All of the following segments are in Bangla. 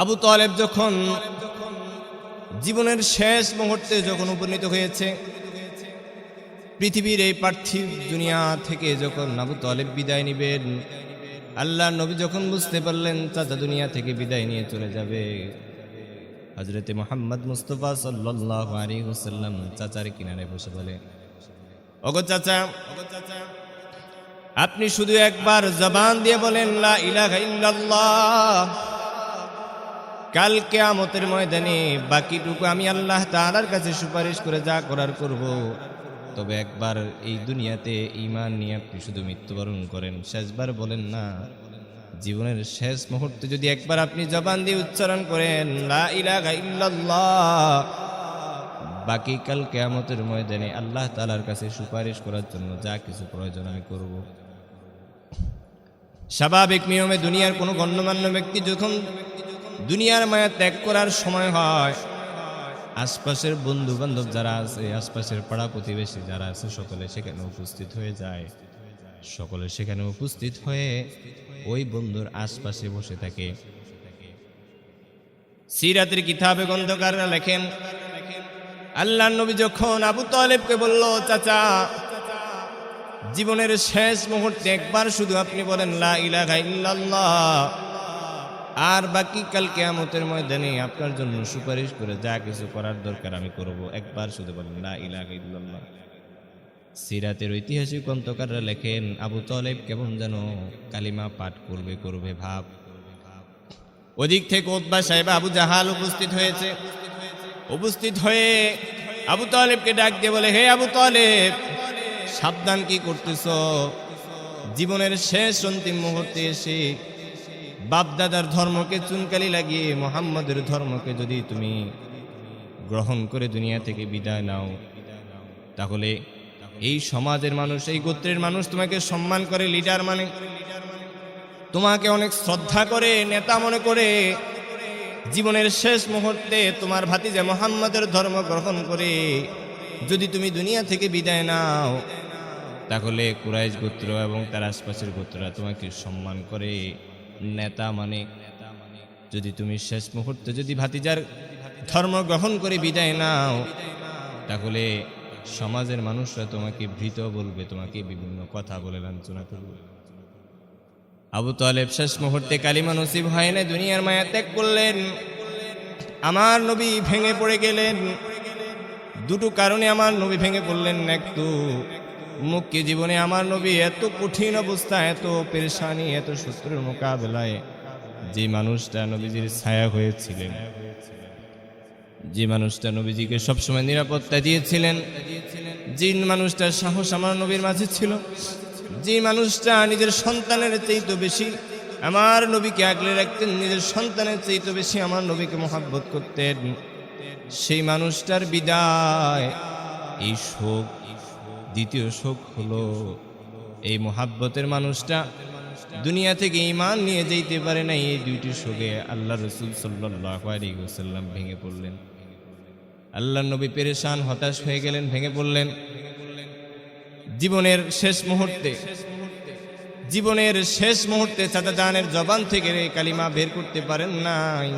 আবু তালেব যখন জীবনের শেষ মুহূর্তে যখন উপনীত হয়েছে, পৃথিবীর এই পার্থিব দুনিয়া থেকে যখন আবু তালেব বিদায় নিবেন আল্লাহ নবী যখন বুঝতে পারলেন চাচা দুনিয়া থেকে বিদায় নিয়ে চলে যাবে। হজরতে মোহাম্মদ মুস্তফা সাল্লাহ হুসাল্লাম চাচার কিনারে বসে বলে, ওগো চাচা, আপনি শুধু একবার জবান দিয়ে বলেন, লা ইলাহা ইল্লাল্লাহ। কাল কেয়ামতের ময়দানে বাকিটুকু আমি আল্লাহ তাআলার কাছে সুপারিশ করে যা করার করব। তবে একবার এই দুনিয়াতে ইমান নিয়ে আপনি শুধু মৃত্যুবরণ করেন, শেষবার বলেন না। জীবনের শেষ মুহূর্তে যদি একবার আপনি জবান দিয়ে উচ্চারণ করেন বাকি কাল কেয়ামতের ময়দানে আল্লাহ তালার কাছে সুপারিশ করার জন্য যা কিছু প্রয়োজন আমি করব। স্বাভাবিক নিয়মে দুনিয়ার কোনো গণ্যমান্য ব্যক্তি যখন দুনিয়ার মায়া ত্যাগ করার সময় হয়। আশপাশের বন্ধু বান্ধব যারা আছে, আশপাশের পাড়া প্রতিবেশী যারা আছে, সকলে সেখানে উপস্থিত হয়ে যায়। সকলে সেখানে উপস্থিত হয়ে ওই বন্ধুর আশপাশে বসে থাকে। সিরাতের কিতাবে গ্রন্থকাররা লেখেন, আল্লাহ নবী যখন আবু তালেবকে বলল, চাচা, জীবনের শেষ মুহূর্তে একবার শুধু আপনি বলেন, লা ইলাহা ইল্লাল্লাহ। আর বাকি কাল কেয়ামতের ময়দানে আপনার জন্য সুপারিশ করে যা কিছু করার দরকার আমি করব। একবার শুধু বলেন, লা ইলাহা ইল্লাল্লাহ। সিরাতের ঐতিহাসিক গ্রন্থকাররা লেখেন, আবু তালেব কেমন যেন কালিমা পাঠ করবে করবে, ভাব। ওদিক থেকে ওতবা সাহেব আবু জাহাল উপস্থিত হয়েছে। উপস্থিত হয়ে আবু তালেবকে ডাক দিয়ে বলে, হে আবু তালেব, সাবধান কি করতেছ? জীবনের শেষ অন্তিম মুহূর্তে এসে বাপদাদার ধর্মকে চুনকালি লাগিয়ে মোহাম্মদের ধর্মকে যদি তুমি গ্রহণ করে দুনিয়া থেকে বিদায় নাও, তাহলে এই সমাজের মানুষ, এই গোত্রের মানুষ তোমাকে সম্মান করে লিডার মানে। তোমাকে অনেক শ্রদ্ধা করে, নেতা মনে করে। জীবনের শেষ মুহূর্তে তোমার ভাতিজা মোহাম্মদের ধর্ম গ্রহণ করে যদি তুমি দুনিয়া থেকে বিদায় নাও, তাহলে কুরাইশ গোত্র এবং তার আশপাশের গোত্ররা তোমাকে সম্মান করে। নেতা মানে যদি তুমি শেষ মুহূর্তে যদি ভাতিজার ধর্ম গ্রহণ করে বিদায় নাও, তাহলে সমাজের মানুষরা তোমাকে ভীত বলবে, তোমাকে বিভিন্ন কথা বলে লাঞ্ছনা করবে। আবু তালেব শেষ মুহূর্তে কালিমা নসিব হয় না দুনিয়ার মায়া ত্যাগ করলেন। আমার নবী ভেঙে পড়ে গেলেন। দুটো কারণে আমার নবী ভেঙে পড়লেন একটু মুখ্য জীবনে আমার নবী এত কঠিন অবস্থা এত পেরেশানি, এত শত্রুর মোকাবেলায় যে মানুষটা নবীজির ছায়া হয়েছিলেন, যে মানুষটা নবীজিকে সবসময় নিরাপত্তা দিয়েছিলেন, যে মানুষটার সাহস আমার নবীর মাঝে ছিল, যে মানুষটা নিজের সন্তানের চাইতে বেশি আমার নবীকে আগলে রাখতেন, নিজের সন্তানের চাইতে বেশি আমার নবীকে মহাব্বত করতেন, সেই মানুষটার বিদায়, এই শোক দ্বিতীয় শোক হলো, এই মহাব্বতের মানুষটা দুনিয়া থেকে ইমান নিয়ে যেতে পারে না, এই দুইটি শোকে আল্লাহ রসুল সাল্লাহ ভেঙে পড়লেন। আল্লাহ নবী পেরেশান, হতাশ হয়ে গেলেন, ভেঙে পড়লেন। জীবনের শেষ মুহূর্তে, জীবনের শেষ মুহূর্তে চাচা জানের জবান থেকে কালিমা বের করতে পারেন নাই।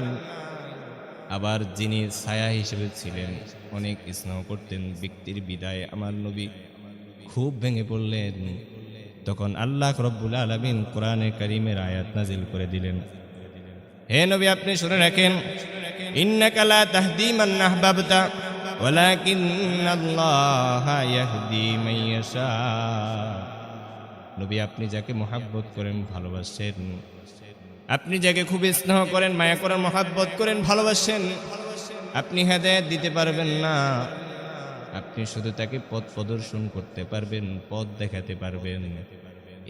আবার যিনি ছায়া হিসেবে ছিলেন, অনেক স্নেহ করতেন, ব্যক্তির বিদায় আমার নবী খুব ভেঙে পড়লেন। তখন আল্লাহ রব্বুল আলমিন কোরআনে করিমের আয়াত নাজিল করে দিলেন। হে নবী, আপনি শুনে রাখেন, ইন্নাকা লা তাহদি আহবাবতা, ওয়ালাকিন্নাল্লাহা ইয়াহদি ইয়াশা। নবী, আপনি যাকে মহাব্বত করেন, ভালোবাসেন। আপনি যাকে খুব স্নেহ করেন, মায়া করেন মহাব্বত করেন, ভালোবাসেন। আপনি হেদায়ত দিতে পারবেন না। আপনি শুধু তাকে পথ প্রদর্শন করতে পারবেন, পথ দেখাতে পারবেন।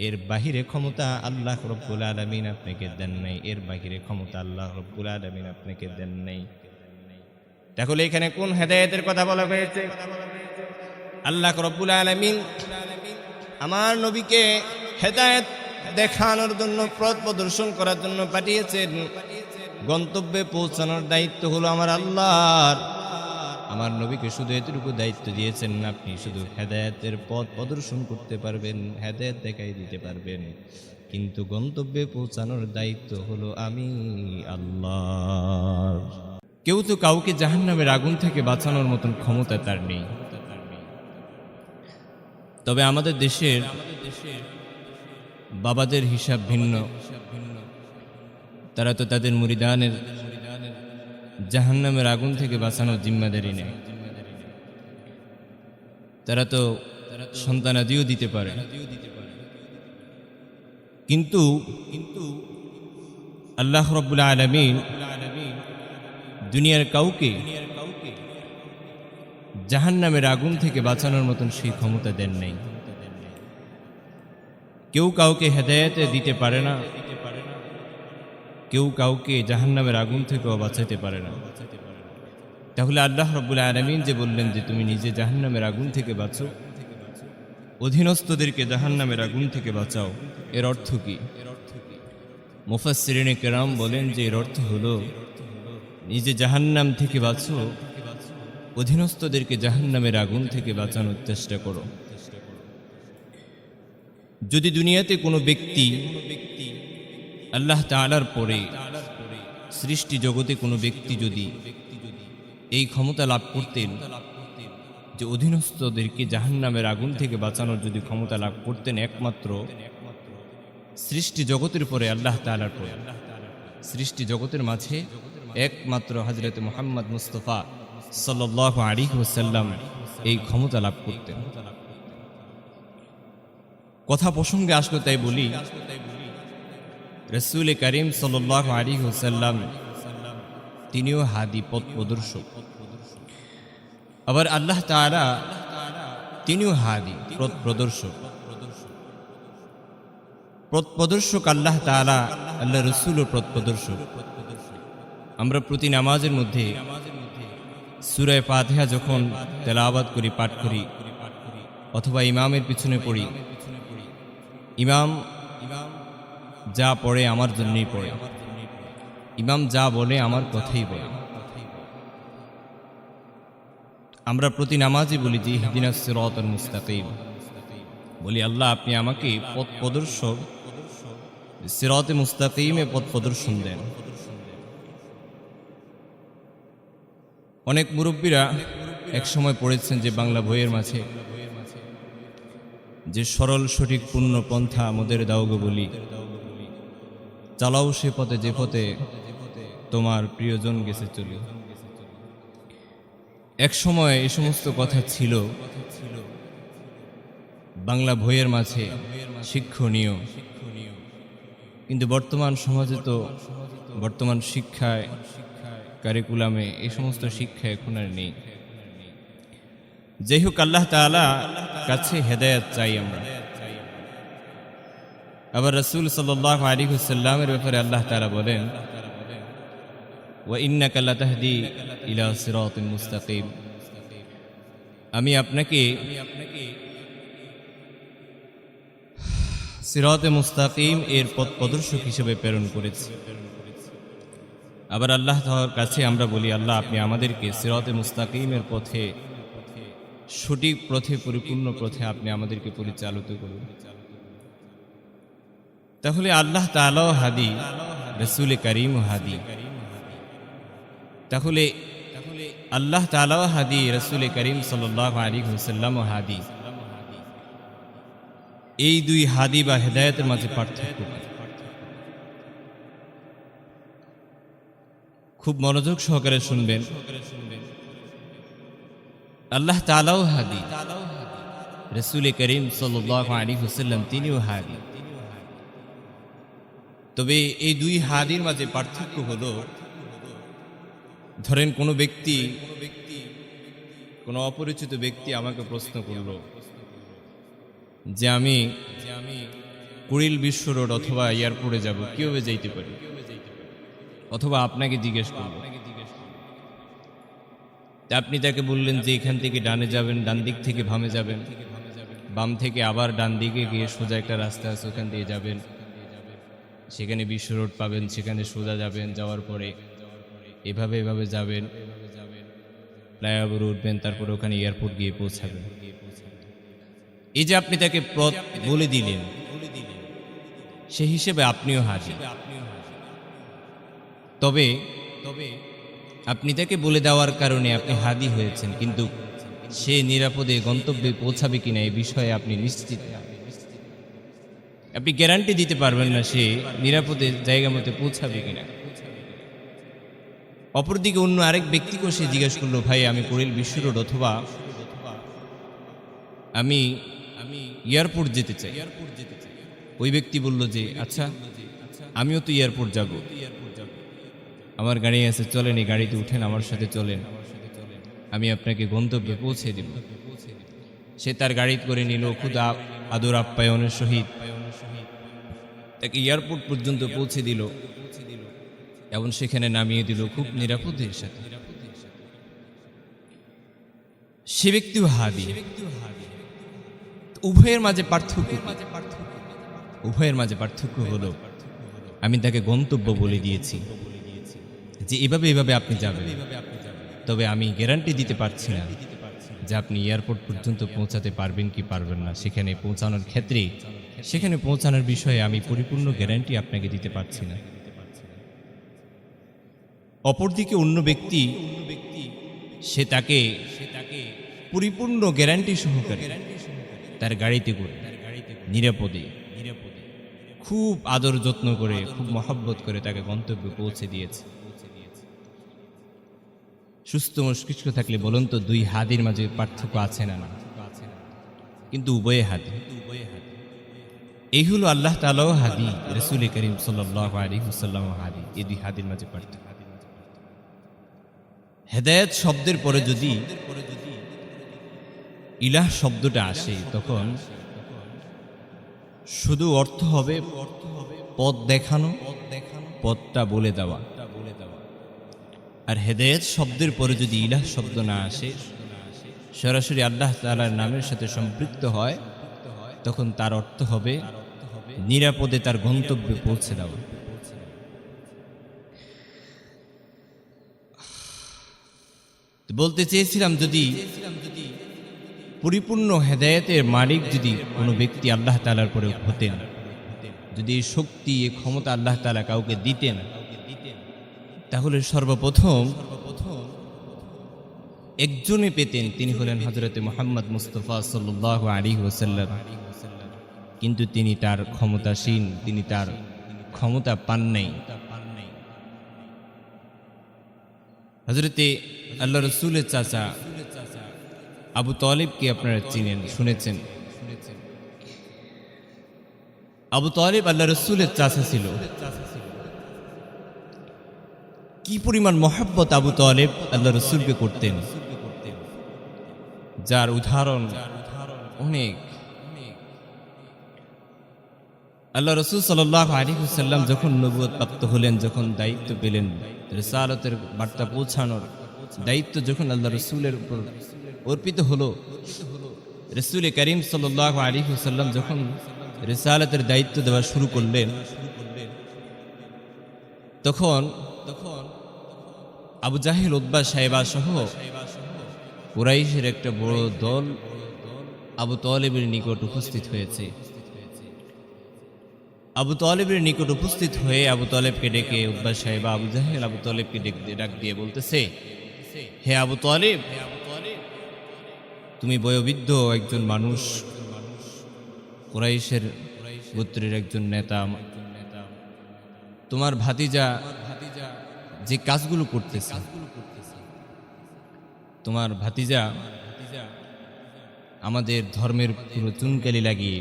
এর বাহিরে ক্ষমতা আল্লাহ রব্বুল আলমিন আপনাকে দেন নাই। এর বাহিরে ক্ষমতা আল্লাহ রব্বুল আলমিন আপনাকে দেন নাই। তাহলে এখানে কোন হেদায়তের কথা বলা হয়েছে? আল্লাহ রব্বুল আলমিন আমার নবীকে হেদায়ত দেখানোর জন্য, পথ প্রদর্শন করার জন্য পাঠিয়েছেন। গন্তব্যে পৌঁছানোর দায়িত্ব হলো আমার আল্লাহর। আমার নবীকে শুধু এতটুকু দায়িত্ব দিয়েছেন আপনি শুধু হেদায়েতের পথ প্রদর্শন করতে পারবেন, হেদায়েত দেখাই দিতে পারবেন। কিন্তু গন্তব্যে পৌঁছানোর দায়িত্ব হলো আমি, আল্লাহ। কেউ তো কাউকে জাহান্নামের আগুন থেকে বাঁচানোর মতন ক্ষমতা তার নেই। তবে আমাদের দেশের বাবাদের হিসাব ভিন্ন। তারা তো তাদের মুরিদানের জাহান্নামের আগুন থেকে বাঁচানোর জিম্মাদারি নেয় তারা তো সন্তানাদিও দিতে পারে। কিন্তু কিন্তু আল্লাহ রব্বুল আলমিন দুনিয়ার কাউকে জাহান্নামের আগুন থেকে বাঁচানোর মতন সেই ক্ষমতা দেন নাই। কেউ কাউকে হেদায়েতে দিতে পারে না। কেউ কাউকে জাহান্নামের আগুন থেকেও বাঁচাতে পারে না। তাহলে আল্লাহ রব্বুল আলমিন যে বললেন যে তুমি নিজে জাহান্নামের আগুন থেকে বাঁচো, অধীনস্থদেরকে জাহান্নামের আগুন থেকে বাঁচাও, এর অর্থ কি? মুফাসসিরিনে কেরাম বলেন যে এর অর্থ হলো, নিজে জাহান্নাম থেকে বাঁচো, অধীনস্থদেরকে জাহান্নামের আগুন থেকে বাঁচানোর চেষ্টা করো। যদি দুনিয়াতে কোনো ব্যক্তি আল্লাহ তাআলার পরে সৃষ্টি জগতে কোনো ব্যক্তি যদি এই ক্ষমতা লাভ করতেন যে অধীনস্থদেরকে জাহান্নামের আগুন থেকে বাঁচানোর যদি ক্ষমতা লাভ করতেন একমাত্র সৃষ্টি জগতের পরে আল্লাহ তাআলার পরে। সৃষ্টি জগতের মাঝে একমাত্র হজরত মোহাম্মদ মুস্তফা সাল্লাহ আলী ওসাল্লাম এই ক্ষমতা লাভ করতেন। কথা প্রসঙ্গে আসলো তাই বলি রসুল করিম সাল্লাহ আলী ওসাল্লাম তিনিও হাদি পথ প্রদর্শক। আবার আল্লাহ তাআলা তিনিও হাদি পথ প্রদর্শক। পথ প্রদর্শক আল্লাহ তাআলা আল্লাহ রসুল ও পথ প্রদর্শক। আমরা প্রতি নামাজের মধ্যে সুরায় পাতিহা যখন তেলাওয়াত করি, পাঠ করি, অথবা ইমামের পিছনে পড়ি, ইমাম যা পড়ে আমার জন্যই পড়ে। ইমাম যা বলে আমার কথাই বলে। আমরা প্রতি নামাজই বলি যে হিদিনা সিরাতাল মুস্তাকিম। বলি, আল্লাহ, আপনি আমাকে পথ প্রদর্শক, সিরাতে মুস্তাকিমে পথ প্রদর্শন দেন। অনেক মুরব্বীরা এক সময় পড়েছেন যে বাংলা বইয়ের মাঝে, যে সরল সঠিক পূর্ণ পন্থা আমাদের দাওগো বলি। চালাও সে পথে, যে পথে তোমার প্রিয়জন গেছে চলে এক সময় এই সমস্ত কথা ছিল। বাংলা বইয়ের মাঝে শিক্ষণীয়। কিন্তু বর্তমান সমাজে তো বর্তমান শিক্ষায় কারিকুলামে এই সমস্ত শিক্ষা এখন আর নেই। যাই হোক, আল্লাহ তাআলা কাছে হেদায়াত চাই আমরা। আবার রসুল সাল্লাহ আলী হুসাল্লামের ব্যাপারে আল্লাহ তাআলা বলেন আমি আপনাকে সিরাতে মুস্তাকিম এর পথ প্রদর্শক হিসেবে প্রেরণ করেছি। আবার আল্লাহ তাআলার কাছে আমরা বলি, আল্লাহ, আপনি আমাদেরকে সিরাতে মুস্তাকিমের পথে, সঠিক পথে, পরিপূর্ণ পথে আপনি আমাদেরকে পরিচালিত করুন। তাহলে আল্লাহ তাআলাও হাদি, রসুল করিম হাদি। তাহলে আল্লাহ তাআলাও হাদি, রসুল করিম আলাইহি ওয়াসাল্লাম হাদি। এই দুই হাদি বা হেদায়েতের মাঝে পার্থক্য খুব মনোযোগ সহকারে শুনবেন। আল্লাহ তালাও হাদি, রসুল করিম সাল্লাহ আলী হুসাল্লাম তিনিও হাদি। তবে এই দুই হাদির মাঝে পার্থক্য হলো, ধরেন কোনো ব্যক্তি, কোনো অপরিচিত ব্যক্তি আমাকে প্রশ্ন করল যে আমি কুড়িল বিশ্ব রোড অথবা এয়ারপোর্টে যাব, কীভাবে যাইতে পারি? অথবা আপনাকে জিজ্ঞেস করব আপনি তাকে বললেন যে এখান থেকে ডানে যাবেন, ডান দিক থেকে ভামে যাবেন। বাম থেকে আবার ডান দিকে গিয়ে সোজা একটা রাস্তা আছে, ওখান দিয়ে যাবেন। সেখানে বিশ্ব রোড পাবেন, সেখানে সোজা যাবেন, যাওয়ার পরে এভাবে এভাবে যাবেন। ফ্লাইওভার উঠবেন, তারপরে ওখানে এয়ারপোর্ট গিয়ে পৌঁছাবেন। এই যে আপনি তাকে পথ বলে দিলেন, সে হিসেবে আপনিও হাজি তবে তবে আপনি তাকে বলে দেওয়ার কারণে আপনি হাদি হয়েছেন, কিন্তু সে নিরাপদে গন্তব্যে পৌঁছাবে কিনা এই বিষয়ে আপনি নিশ্চিত না। আপনি গ্যারান্টি দিতে পারবেন না সে নিরাপদে জায়গা মতো পৌঁছাবে কিনা। অপরদিকে অন্য আরেক ব্যক্তিকেও সে জিজ্ঞাসা করল, ভাই, আমি কুড়িল বিশ্ব রোড অথবা আমি আমি এয়ারপোর্ট যেতে চাই এয়ারপোর্ট যেতে চাই। ওই ব্যক্তি বলল যে আচ্ছা আমিও তো এয়ারপোর্ট যাব। আমার গাড়ি আছে, চলেন, এই গাড়িতে উঠেন, আমার সাথে চলেন। আমি আপনাকে গন্তব্যে পৌঁছে দেব। সে তার গাড়ি করে নিল, খুদা, আদর আপ্যায়নের সহিত তাকে এয়ারপোর্ট পর্যন্ত পৌঁছে দিল এবং সেখানে নামিয়ে দিল খুব নিরাপদের সাথে। সে ব্যক্তিও হাদি। উভয়ের মাঝে পার্থক্য? উভয়ের মাঝে পার্থক্য হলো, আমি তাকে গন্তব্য বলে দিয়েছি যে এভাবে এভাবে আপনি যাবেন। তবে আমি গ্যারান্টি দিতে পারছি না যে আপনি এয়ারপোর্ট পর্যন্ত পৌঁছাতে পারবেন কি পারবেন না। সেখানে পৌঁছানোর ক্ষেত্রে সেখানে পৌঁছানোর বিষয়ে আমি পরিপূর্ণ গ্যারান্টি আপনাকে দিতে পারছি না। অপরদিকে অন্য ব্যক্তি সে তাকে সে তাকে পরিপূর্ণ গ্যারান্টি সহকারে তার গাড়িতে করে, নিরাপদে নিরাপদে খুব আদর যত্ন করে, খুব মহব্বত করে তাকে গন্তব্যে পৌঁছে দিয়েছে। সুস্থ মস্তিষ্ক থাকলে বলুন তো দুই হাদির মাঝে পার্থক্য আছে না না? কিন্তু উভয়ে হাদি এই হলো আল্লাহ তালাও হাদি, রসুল করিম সাল্লাহ আলী হুসাল্লাম হাদি। এই দুই হাদির মাঝে পার্থক্য। হেদায়ত শব্দের পরে যদি ইলাহ শব্দটা আসে, তখন শুধু অর্থ হবে পথ দেখানো, পথটা বলে দেওয়া। আর হেদায়ত শব্দের পরে যদি ইলাহ শব্দ না আসে, সরাসরি আল্লাহ তালার নামের সাথে সম্পৃক্ত হয়, তখন তার অর্থ হবে নিরাপদে তার গন্তব্যে পৌঁছে দেওয়া তো বলতে চেয়েছিলাম যদি পরিপূর্ণ হেদায়েতের মালিক যদি কোনো ব্যক্তি আল্লাহ তালার পরে হতেন, যদি শক্তি, এই ক্ষমতা আল্লাহ তালা কাউকে দিতেন, তাহলে সর্বপ্রথম একজনে পেতেন, তিনি হলেন হজরতে মোহাম্মদ মুস্তফা সাল্লাহ আলী ওসাল্লাম কিন্তু তিনি তার ক্ষমতাসীন, তিনি তার ক্ষমতা পান নাই। হজরতে আল্লাহ রসুলের চাচা আবু তলিবকে আপনারা চিনেন, শুনেছেন। আবু তলিব আল্লাহ রসুলের চাচা ছিল। কি পরিমাণ মহাব্বত আবু তলেব আল্লাহ রসুলকে করতেন। যার উদাহরণ অনেক। আল্লাহ রসুল সাল্লাহ আলী সাল্লাম যখন নবুয়ত প্রাপ্ত হলেন, যখন দায়িত্ব পেলেন, রেসালতের বার্তা পৌঁছানোর দায়িত্ব যখন আল্লাহ রসুলের উপর অর্পিত হলো, রসুল করিম সাল্লাহ আলী সাল্লাম যখন রেসালতের দায়িত্ব দেওয়া শুরু করলেন, তখন তখন আবু জাহিল উদ্বা সাহেবা সহ কুরাইশের একটা বড় দল আবু তলেবের নিকট উপস্থিত হয়েছে। আবু তলেবের নিকট উপস্থিত হয়ে আবু তলেবকে ডেকে উদ্বা সাহেবা আবু জাহেল আবু তলেবকে ডাক দিয়ে বলতেছে, হে আবু তলেব, তুমি বয়োবৃদ্ধ একজন মানুষ। কুরাইশের গোত্রের একজন নেতা। তোমার ভাতিজা যে কাজগুলো করতেছে, তোমার ভাতিজা আমাদের ধর্মের পুরো চুনকালি লাগিয়ে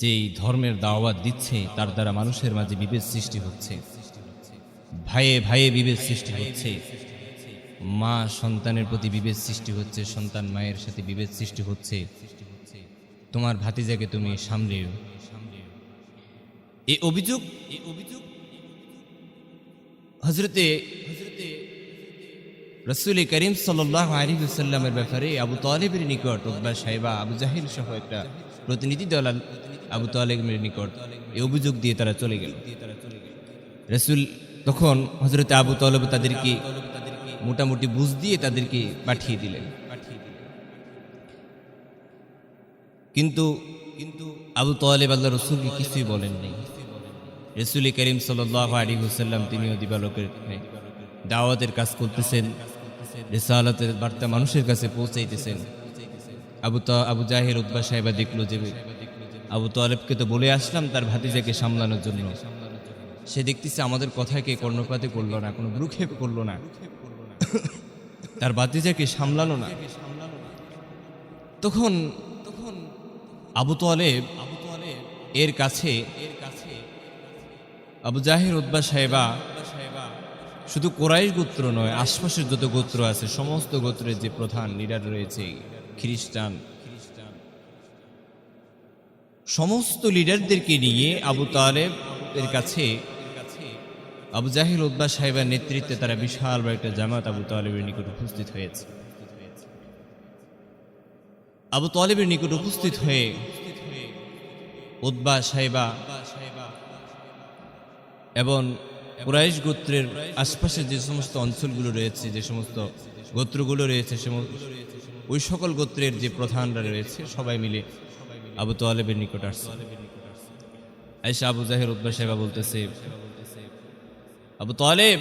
যেই ধর্মের দাওয়াত দিচ্ছে, তার দ্বারা মানুষের মাঝে বিভেদ সৃষ্টি হচ্ছে। ভাইয়ে ভাইয়ে বিভেদ সৃষ্টি হচ্ছে। মা সন্তানের প্রতি বিভেদ সৃষ্টি হচ্ছে, সন্তান মায়ের সাথে বিভেদ সৃষ্টি হচ্ছে। তোমার ভাতিজাকে তুমি সামলেও। এই অভিযোগ অভিযোগ হজরতে হজরতে রসুল করিম সাল্লাহ আলী সাল্লামের ব্যাপারে আবু তালেবের নিকট উদ্বা সাহেবা আবু জাহিল সহ একটা প্রতিনিধি দল আবু তালেবের নিকট এই অভিযোগ দিয়ে তারা চলে গেল। রসুল তখন হজরতে আবু তালেব তাদেরকে মোটামুটি বুঝ দিয়ে তাদেরকে পাঠিয়ে দিলেন। কিন্তু কিন্তু আবু তোয়ালেব আল্লাহ রসুলকে কিছুই বলেননি রসুল করিম সাল্লাহ আলী হুসাল্লাম তিনিও দিবালোকের দাওয়াতের কাজ করতেছেন, রেসালাতের বার্তা মানুষের কাছে পৌঁছাইতেছেন। আবু ত, আবু জাহের উদ্বা সাহেবা দেখল যে আবু তোয়ালেবকে তো বলে আসলাম তার ভাতিজাকে সামলানোর জন্য। সে দেখতেছে আমাদের কথাকে কর্ণপাতে করল না, কোনো ভ্রুক্ষেপ করল না। তার ভাতিজাকে সামলানো না। তখন তখন আবু তোয়ালেব আবু তোয়ালেব এর কাছে এর কাছে আবু জাহির উদ্বা সাহেবা শুধু কোরাইশ গোত্র নয়, আশপাশের যত গোত্র আছে, সমস্ত গোত্রের যে প্রধান লিডার রয়েছে, খ্রিস্টান সমস্ত লিডারদেরকে নিয়ে আবু তালেব এর কাছে আবু জাহির উদ্বা সাহেবের নেতৃত্বে তারা বিশাল বড় একটা জামাত আবু তালেবের নিকট উপস্থিত হয়েছে। আবু তালেবের নিকট উপস্থিত হয়ে উদ্বা সাহেবা এবং কুরাইশ গোত্রের আশপাশের যে সমস্ত অঞ্চলগুলো রয়েছে, যে সমস্ত গোত্রগুলো রয়েছে ওই সকল গোত্রের যে প্রধানরা রয়েছে, সবাই মিলে আবু তোয়ালেবের নিকট আসছে। আইসা আবু জাহের উদ্বা সাহেবা বলতেছে, আবু তোয়ালেব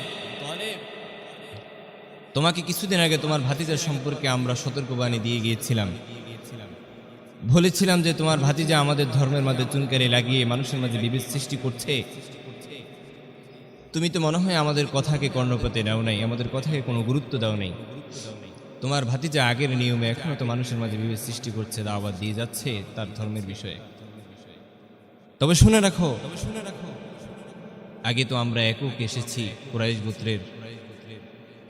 তোমাকে কিছুদিন আগে তোমার ভাতিজার সম্পর্কে আমরা সতর্কবাণী দিয়ে গিয়েছিলাম। বলেছিলাম যে তোমার ভাতিজা আমাদের ধর্মের মাঝে চুনকারি লাগিয়ে মানুষের মাঝে বিভেদ সৃষ্টি করছে। তুমি তো মনে হয় আমাদের কথাকে কর্ণপতে দাও নাই, আমাদের কথাকে কোনো গুরুত্ব দাও নাই। তোমার ভাতিজা আগের নিয়মে এখনও তো মানুষের মাঝে বিভেদ সৃষ্টি করছে, দাওয়াত দিয়ে যাচ্ছে তার ধর্মের বিষয়ে। তবে শুনে রাখো তবে শুনে রাখো আগে তো আমরা একক এসেছি কুরাইশ গোত্রের।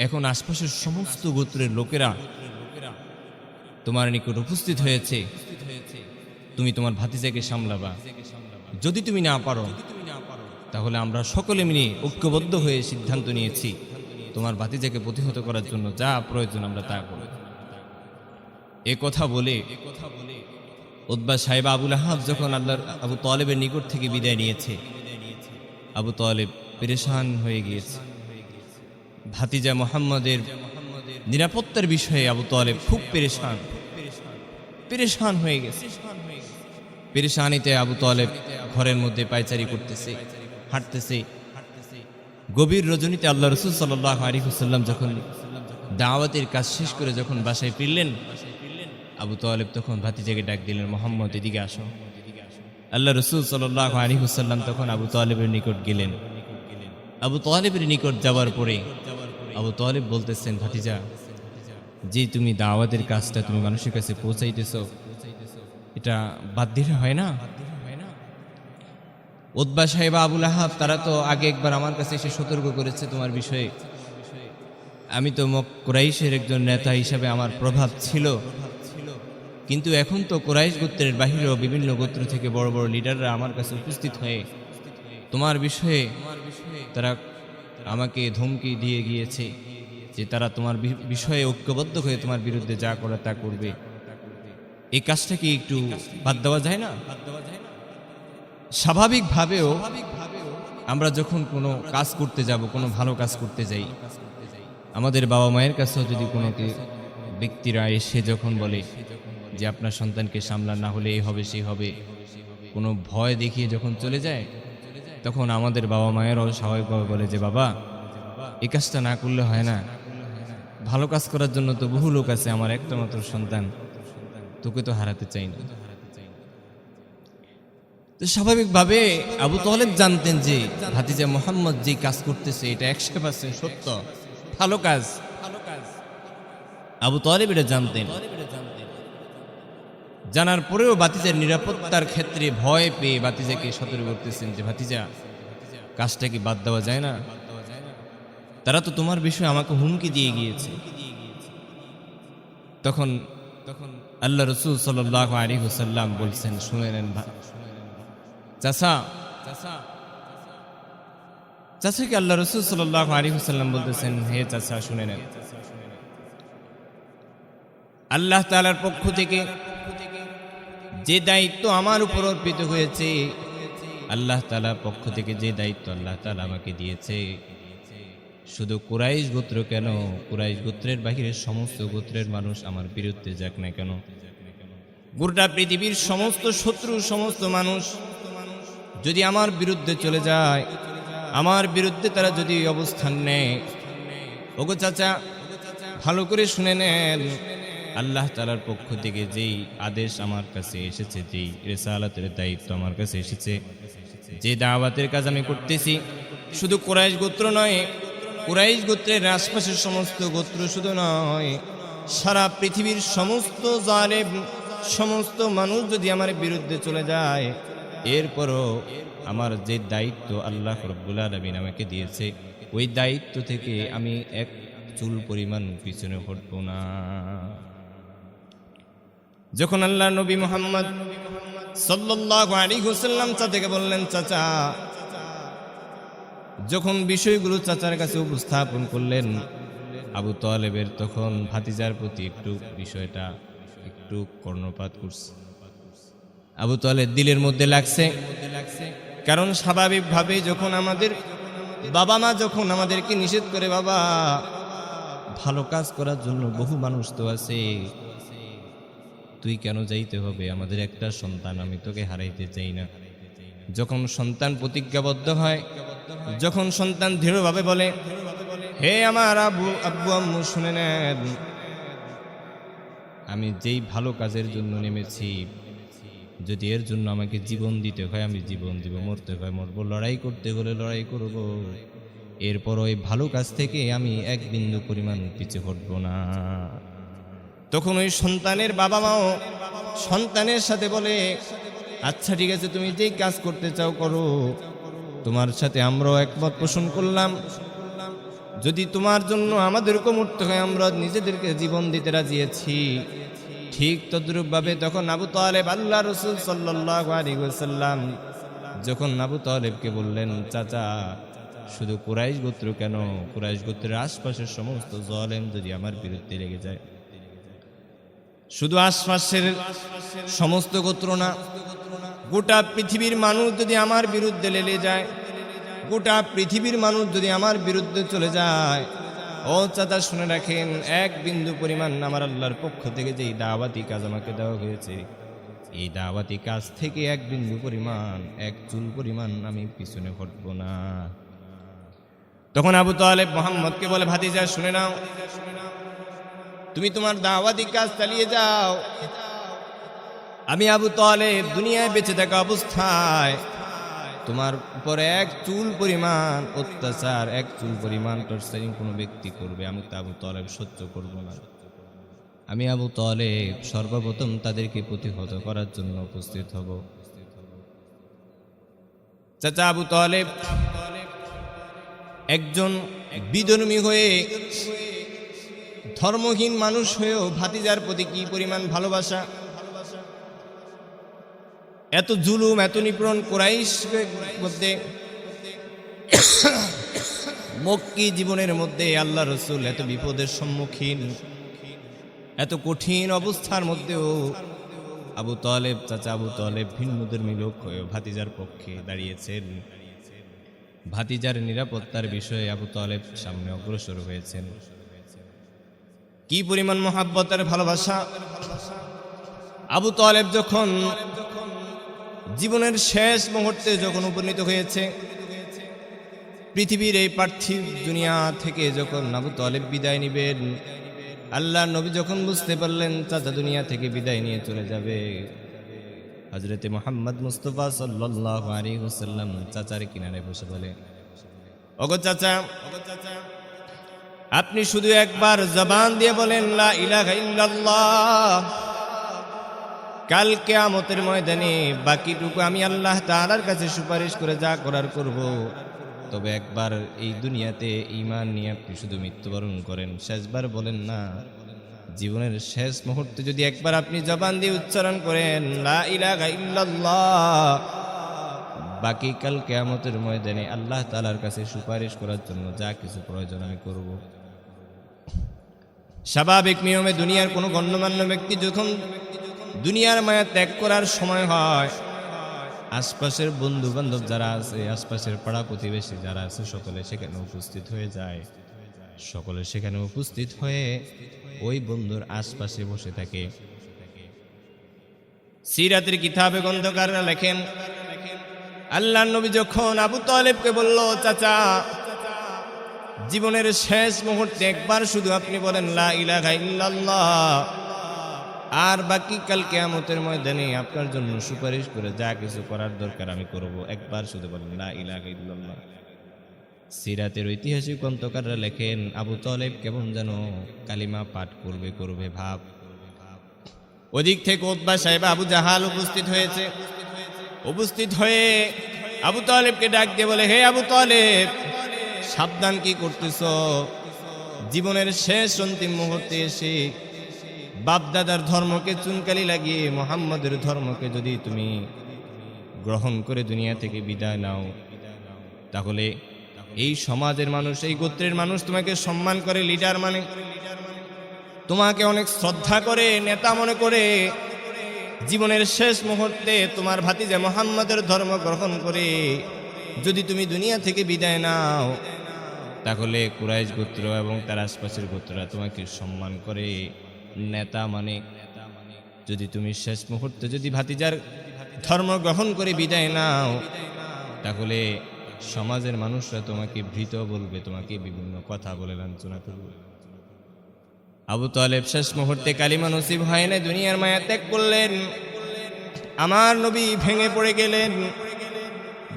এখন আশপাশের সমস্ত গোত্রের লোকেরা তোমার নিকট উপস্থিত হয়েছে। তুমি তোমার ভাতিজাকে সামলাবা। যদি তুমি না পারো, তাহলে আমরা সকলে মিলে ঐক্যবদ্ধ হয়ে সিদ্ধান্ত নিয়েছি। তোমার ভাতিজাকে প্রতিহত করার জন্য যা প্রয়োজন আমরা তা করব এ কথা বলে উদ্বা সাহেব আবুল আহাব যখন আল্লাহর আবু তলেবের নিকট থেকে বিদায় নিয়েছে, আবু তলেব পেরেশান হয়ে গিয়েছে। ভাতিজা মোহাম্মদের নিরাপত্তার বিষয়ে আবু তলেব খুব পেরেশান। পেরেশান হয়ে গেছে। পেরেশানিতে আবু তলেব ঘরের মধ্যে পায়চারি করতেছে, হাঁটতেছে। গভীর রজনীতে আল্লাহ রসুল সাল্লাহ আরিফুসাল্লাম যখন দাওয়াতের কাজ শেষ করে যখন বাসায় ফিরলেন, আবু তোয়ালেব তখন ভাতিজাকে ডাক দিলেন, মোহাম্মদ, এদিকে আসো। আল্লাহ রসুল সাল্লাহ আলিহুসাল্লাম তখন আবু তোয়ালেবের নিকট গেলেন। আবু তোয়ালেবের নিকট যাওয়ার পরে আবু তোয়ালেব বলতেছেন, ভাতিজা, যে তুমি দাওয়াতের কাজটা তুমি মানুষের কাছে পৌঁছাইতেছ, এটা বাদ দিলে হয় না? উদ্বা সাহেব আবুল আহাব, তারা তো আগে একবার আমার কাছে এসে সতর্ক করেছে তোমার বিষয়ে। আমি তো মক, কোরাইশের একজন নেতা হিসাবে আমার প্রভাব ছিল। কিন্তু এখন তো কোরাইশ গোত্রের বাহিরেও বিভিন্ন গোত্র থেকে বড় বড় লিডাররা আমার কাছে উপস্থিত হয়ে, তোমার বিষয়ে তারা আমাকে ধমকি দিয়ে গিয়েছে যে তারা তোমার বিষয়ে ঐক্যবদ্ধ হয়ে তোমার বিরুদ্ধে যা করে তা করবে। এই কাজটা কি একটু বাদ দেওয়া যায় না? স্বাভাবিকভাবেও আমরা যখন কোনো কাজ করতে যাব, কোনো ভালো কাজ করতে যাই, আমাদের বাবা মায়ের কাছেও যদি কোনো ব্যক্তিরা এসে যখন বলে যে আপনার সন্তানকে সামলান, না হলে এই হবে, সেই হবে, কোনো ভয় দেখিয়ে যখন চলে যায়, তখন আমাদের বাবা মায়েরও স্বাভাবিকভাবে বলে যে, বাবা, এই কাজটা না করলে হয় না। ভালো কাজ করার জন্য তো বহু লোক আছে, আমার একটা মাত্র সন্তান, তোকে তো হারাতে চাই না। তো স্বাভাবিকভাবে আবু তলেব জানতেন যে ভাতিজা মোহাম্মদ যে কাজ করতেছে, এটা একশো পার্সেন্ট সত্য। ভালো কাজ। আবু তলেব এটা জানতেন। জানার পরেও বাতিজার নিরাপত্তার ক্ষেত্রে ভয় পেয়ে বাতিজাকে সতর্ক করতেছেন যে, ভাতিজা, কাজটা কি বাদ দেওয়া যায় না? তারা তো তোমার বিষয়ে আমাকে হুমকি দিয়ে গিয়েছে। তখন তখন আল্লাহ রসুল সাল্লাহ আলী হুসাল্লাম বলছেন, শুনে নেন চাচা চাচাকে আল্লাহ রসুল সাল্লাহ আলী হুসাল্লাম বলতেছেন, হে চাচা, শুনে নেন। আল্লাহ তালার পক্ষ থেকে যে দায়িত্ব আমার উপর অর্পিত হয়েছে, আল্লাহ তালার পক্ষ থেকে যে দায়িত্ব আল্লাহ তালা আমাকে দিয়েছে, শুধু কুরাইশ গোত্র কেন? কুরাইশ গোত্রের বাহিরের সমস্ত গোত্রের মানুষ আমার বিরুদ্ধে যাক না কেন? গোটা পৃথিবীর সমস্ত শত্রু, সমস্ত মানুষ যদি আমার বিরুদ্ধে চলে যায়, আমার বিরুদ্ধে তারা যদি অবস্থান নেয়, ওগো চাচা, ভালো করে শুনে নেন। আল্লাহ তালার পক্ষ থেকে যেই আদেশ আমার কাছে এসেছে, যেই রেসালাতের দায়িত্ব আমার কাছে এসেছে, যে দাওয়াতের কাজ আমি করতেছি, শুধু কোরাইশ গোত্র নয়, কোরাইশ গোত্রের আশপাশের সমস্ত গোত্র শুধু নয়, সারা পৃথিবীর সমস্ত জালেম, সমস্ত মানুষ যদি আমার বিরুদ্ধে চলে যায় এরপরও আমার যে দায়িত্ব আল্লাহ রব্বুল আলমিন আমাকে দিয়েছে, ওই দায়িত্ব থেকে আমি এক চুল পরিমাণ পিছনে হটব না। যখন আল্লাহ নবী মোহাম্মদ চাচাকে বললেন, চাচা, যখন বিষয়গুলো চাচার কাছে উপস্থাপন করলেন, আবু তালেবের তখন ভাতিজার প্রতি একটু বিষয়টা একটু কর্ণপাত করছে। আবু তালেব দিলের মধ্যে লাগছে। কারণ স্বাভাবিকভাবে যখন আমাদের বাবা মা যখন আমাদেরকে নিষেধ করে, বাবা, ভালো কাজ করার জন্য বহু মানুষ তো আছে। তুই কেন যাইতে হবে? আমাদের একটা সন্তান, আমি তোকে হারাইতে চাই না। যখন সন্তান প্রতিজ্ঞাবদ্ধ হয়, যখন সন্তান দৃঢ়ভাবে বলে, হে আমার আবু, আব্বু, আম্মু, শুনে নেন। আমি যেই ভালো কাজের জন্য নেমেছি যদি এর জন্য আমাকে জীবন দিতে হয়, আমি জীবন দিব, মরতে হয়, মরবো। লড়াই করতে হলে লড়াই করব। এরপর ওই ভালো কাজ থেকে আমি এক বিন্দু পরিমাণ পিছু হটবো না। তখন ওই সন্তানের বাবা মাও সন্তানের সাথে বলে আচ্ছা ঠিক আছে, তুমি যেই কাজ করতে চাও করো। তোমার সাথে আমরাও একমত পোষণ করলাম। যদি তোমার জন্য আমাদেরকেও মরতে হয়, আমরা নিজেদেরকে জীবন দিতে রাজি আছি। ঠিক তদ্রূপভাবে তখন আবু তালেব আল্লাহ রসুল সাল্লাহ আলী যখন আবু তালেবকে বললেন, চাচা, শুধু কুরাইশ গোত্র কেন? কুরাইশ গোত্রের আশপাশের সমস্ত জলেম যদি আমার বিরুদ্ধে লেগে যায়? শুধু আশপাশের সমস্ত গোত্র না, গোটা পৃথিবীর মানুষ যদি আমার বিরুদ্ধে লেলে যায়, গোটা পৃথিবীর মানুষ যদি আমার বিরুদ্ধে চলে যায় ও চাচা, শুনে রাখেন, এক বিন্দু পরিমাণ আমার আল্লাহর পক্ষ থেকে যেই দাওয়াতি কাজ আমাকে দেওয়া হয়েছে, এই দাওয়াতি কাজ থেকে এক বিন্দু পরিমাণ, এক চুল পরিমাণ আমি পিছনে হটব না। তখন আবু তালেব মোহাম্মদকে বলে, ভাতিজা, শুনে নাও। তুমি তোমার দাওয়াতি কাজ চালিয়ে যাও। আমি আবু তালেব দুনিয়ায় বেঁচে থাকা অবস্থায় তোমার উপরে এক চুল পরিমাণ অত্যাচার, এক চুল পরিমাণ টর্চারিং কোনো ব্যক্তি করবে। আমি তো আবু তালেব সহ্য করব না। আমি আবু তালেব সর্বপ্রথম তাদেরকে প্রতিহত করার জন্য উপস্থিত হব। চাচা আবু তালেব, একজন বিধর্মী হয়ে ধর্মহীন মানুষ হয়েও ভাতিজার প্রতি কি পরিমাণ ভালোবাসা? এত জুলুম, এত নিপীড়ন কোরাইশ মধ্যে, মক্কি জীবনের মধ্যে আল্লাহ রসুল এত বিপদের সম্মুখীন, এত কঠিন অবস্থার মধ্যেও আবু তলেব, চাচা আবু তলেব ভিন্ন ধর্মী লোক হয়েও ভাতিজার পক্ষে দাঁড়িয়েছেন। ভাতিজার নিরাপত্তার বিষয়ে আবু তলেব সামনে অগ্রসর হয়েছেন। কি পরিমাণ মহাব্বতের ভালোবাসা? আবু তালেব যখন জীবনের শেষ মুহূর্তে যখন উপনীত হয়েছে, পৃথিবীর এই পার্থিব দুনিয়া থেকে যখন আবু তালেব বিদায় নিবেন আল্লাহ নবী যখন বুঝতে পারলেন চাচা দুনিয়া থেকে বিদায় নিয়ে চলে যাবে। হজরতে মোহাম্মদ মুস্তফা সাল্লাহ আলী হুসাল্লাম চাচার কিনারে বসে বলে অগো চাচা চাচা, আপনি শুধু একবার জবান দিয়ে বলেন, লা ইলাহা ইল্লাল্লাহ। কাল কেয়ামতের ময়দানে বাকিটুকু আমি আল্লাহ তাআলার কাছে সুপারিশ করে যা করার করব। তবে একবার এই দুনিয়াতে ইমান নিয়ে আপনি শুধু মৃত্যুবরণ করেন, শেষবার বলেন না। জীবনের শেষ মুহূর্তে যদি একবার আপনি জবান দিয়ে উচ্চারণ করেন, লা বাকি কাল কেয়ামতের ময়দানে আল্লাহ তালার কাছে সুপারিশ করার জন্য যা কিছু প্রয়োজন আমি করব। স্বাভাবিক নিয়মে দুনিয়ার কোনো গণ্যমান্য ব্যক্তি যখন দুনিয়ার মায়া ত্যাগ করার সময় হয়। আশপাশের বন্ধু বান্ধব যারা আছে, আশপাশের পাড়া প্রতিবেশী যারা আছে, সকলে সেখানে উপস্থিত হয়ে যায়। সকলে সেখানে উপস্থিত হয়ে ওই বন্ধুর আশপাশে বসে থাকে। সিরাতের কিতাবে গ্রন্থকাররা লেখেন আল্লাহ নবী যখন আবু তালেবকে বলল, চাচা, জীবনের শেষ মুহূর্তে একবার শুধু আপনি বলেন, লা ইলাহা ইল্লাল্লাহ। আর বাকি কাল কেয়ামতের ময়দানে আপনার জন্য সুপারিশ করে যা কিছু করার দরকার আমি করব। একবার শুধু বলেন, লা ইলাহা ইল্লাল্লাহ। সিরাতের ঐতিহাসিক গ্রন্থকাররা লেখেন, আবু তলেব কেমন যেন কালিমা পাঠ করবে করবে, ভাব। ওদিক থেকে ওতবা সাহেব আবু জাহাল উপস্থিত হয়েছে। উপস্থিত হয়ে আবু তালেবকে ডাক দিয়ে বলে, হে আবু তালেব, সাবধান কি করতেছ? জীবনের শেষ অন্তিম মুহূর্তে এসে বাপদাদার ধর্মকে চুনকালি লাগিয়ে মোহাম্মদের ধর্মকে যদি তুমি গ্রহণ করে দুনিয়া থেকে বিদায় নাও, তাহলে এই সমাজের মানুষ, এই গোত্রের মানুষ তোমাকে সম্মান করে লিডার মানে তোমাকে অনেক শ্রদ্ধা করে, নেতা মনে করে জীবনের শেষ মুহূর্তে তোমার ভাতিজা মোহাম্মদের ধর্ম গ্রহণ করে যদি তুমি দুনিয়া থেকে বিদায় নাও, তাহলে কুরাইশ গোত্র এবং তার আশপাশের গোত্ররা তোমাকে সম্মান করে। নেতা মানে যদি তুমি শেষ মুহূর্তে যদি ভাতিজার ধর্ম গ্রহণ করে বিদায় নাও, তাহলে সমাজের মানুষরা তোমাকে ভীত বলবে, তোমাকে বিভিন্ন কথা বলে লাঞ্ছনা করবে। আবু তালেব শেষ মুহূর্তে কালিমা নসিব হয় না দুনিয়ার মায়া ত্যাগ করলেন। আমার নবী ভেঙে পড়ে গেলেন।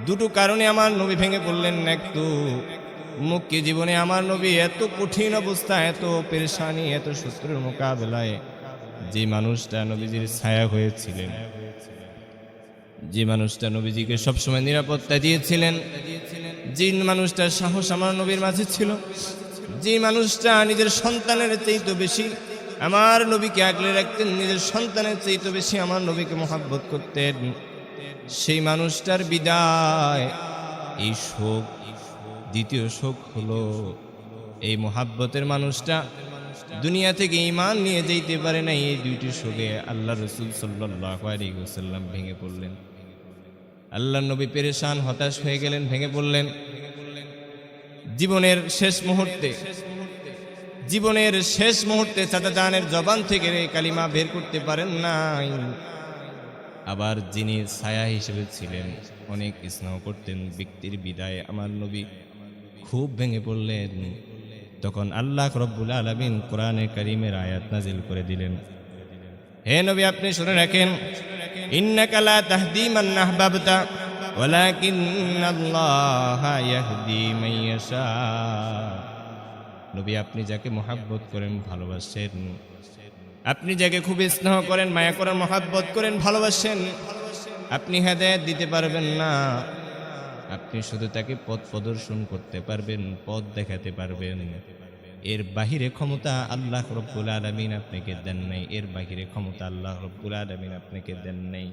দুটো কারণে আমার নবী ভেঙে পড়লেন একটু মুখ্য জীবনে আমার নবী এত কঠিন অবস্থা, এত পেরেশানি, এত শত্রুর মোকাবেলায় যে মানুষটা নবীজির ছায়া হয়েছিলেন। যে মানুষটা নবীজিকে সবসময় নিরাপত্তা দিয়েছিলেন। যে মানুষটার সাহস আমার নবীর মাঝে ছিল। যে মানুষটা নিজের সন্তানের চাইতে বেশি আমার নবীকে আগলে রাখতেন, নিজের সন্তানের চাইতে বেশি আমার নবীকে মহাব্বত করতেন। সেই মানুষটার বিদায়, এই শোক দ্বিতীয় শোক হলো এই মহাব্বতের মানুষটা। দুনিয়া থেকে ইমান নিয়ে যেতে পারে না, এই দুইটি শোকে আল্লাহ রসুল সাল্লাহ ভেঙে পড়লেন। আল্লাহ নবী পেরেশান, হতাশ হয়ে গেলেন, ভেঙে পড়লেন। জীবনের শেষ মুহূর্তে, জীবনের শেষ মুহূর্তে চাচা জানের জবান থেকে কালিমা বের করতে পারেন নাই। আবার যিনি ছায়া হিসেবে ছিলেন, অনেক স্নেহ করতেন, ব্যক্তির বিদায় আমার নবী। খুব ভেঙে পড়লেন। তখন আল্লাহ রব্বুল আলমিন কোরআনে করিমের আয়াত নাজিল করে দিলেন। হে নবী, আপনি শুনে রাখেন নবী, আপনি যাকে মহাব্বত করেন, ভালোবাসেন। আপনি যাকে খুব স্নেহ করেন, মায়া করেন মহাব্বত করেন, ভালোবাসেন। আপনি হেদায়েত দিতে পারবেন না। আপনি শুধু তাকে পথ প্রদর্শন করতে পারবেন, পথ দেখাতে পারবেন। এর বাহিরে ক্ষমতা আল্লাহ রব্বুল আলমিন আপনাকে দেন নাই। এর বাহিরে ক্ষমতা আল্লাহ রব্বুল আলমিন আপনাকে দেন নাই।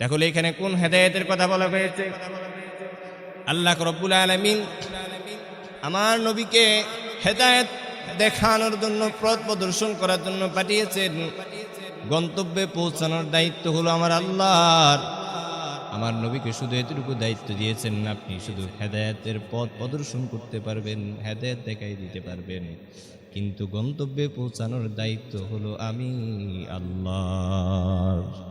তাহলে এখানে কোন হেদায়েতের কথা বলা হয়েছে? আল্লাহ রব্বুল আলমিন আমার নবীকে হেদায়েত দেখানোর জন্য, পথ প্রদর্শন করার জন্য পাঠিয়েছেন। গন্তব্যে পৌঁছানোর দায়িত্ব হলো আমার আল্লাহর। আমার নবীকে শুধু এতটুকু দায়িত্ব দিয়েছেন আপনি শুধু হেদায়াতের পথ প্রদর্শন করতে পারবেন, হেদায়াত দেখাই দিতে পারবেন। কিন্তু গন্তব্যে পৌঁছানোর দায়িত্ব হলো আমি, আল্লাহ।